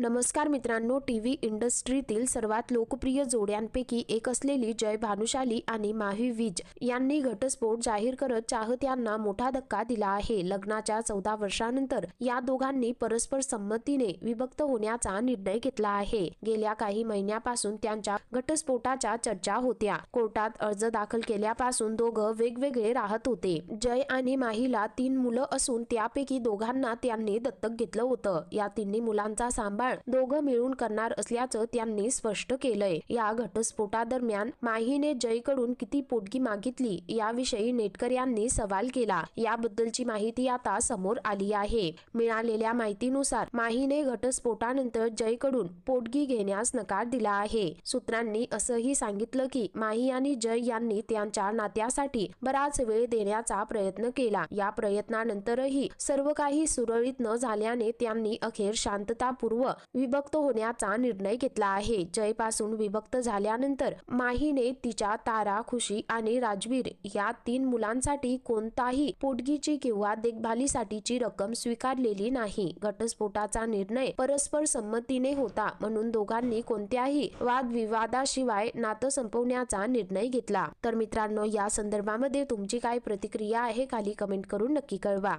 नमस्कार मित्रांनो टीव्ही इंडस्ट्रीतील सर्वात लोकप्रिय जोड्यांपैकी एक असलेली जय भानुशाली आणि माही विज यांनी घटस्फोट जाहीर करत चाहत्यांना मोठा धक्का दिला आहे. लग्नाच्या चौदा वर्षानंतर या दोघांनी परस्पर संमतीने विभक्त होण्याचा निर्णय घेतला आहे. गेल्या काही महिन्यापासून त्यांच्या घटस्फोटाच्या चर्चा होत्या. कोर्टात अर्ज दाखल केल्यापासून दोघं वेगवेगळे राहत होते. जय आणि माहीला तीन मुलं असून त्यापैकी दोघांना त्यांनी दत्तक घेतलं होतं. या तिन्ही मुलांचा सांभाळ दोघं मिळून करणार असल्याचं त्यांनी स्पष्ट केलंय. या घटस्फोटादरम्यान माहीने जयकडून किती पोटगी मागितली याविषयी नेटकर यांनी सवाल केला. याबद्दलची माहिती आता समोर आली आहे. मिळालेल्या माहितीनुसार माहीने घटस्फोटानंतर जयकडून पोटगी घेण्यास नकार दिला आहे. सूत्रांनी असंही सांगितलं की माही आणि जय यांनी त्यांच्या नात्यासाठी बराच वेळ देण्याचा प्रयत्न केला. या प्रयत्नानंतरही सर्व काही सुरळीत न झाल्याने त्यांनी अखेर शांततापूर्व विभक्त होण्याचा निर्णय घेतला आहे. जयपासून विभक्त झाल्यानंतर माहीने तिच्या तारा खुशी आणि राजवीर या तीन मुलांसाठी कोणताही पोटगीची किंवा देखभालीसाठीची रक्कम स्वीकारलेली नाही. घटस्फोटाचा निर्णय परस्पर संमतीने होता म्हणून दोघांनी कोणत्याही वादविवादाशिवाय नातं संपवण्याचा निर्णय घेतला. तर मित्रांनो या संदर्भामध्ये तुमची काय प्रतिक्रिया आहे खाली कमेंट करून नक्की कळवा.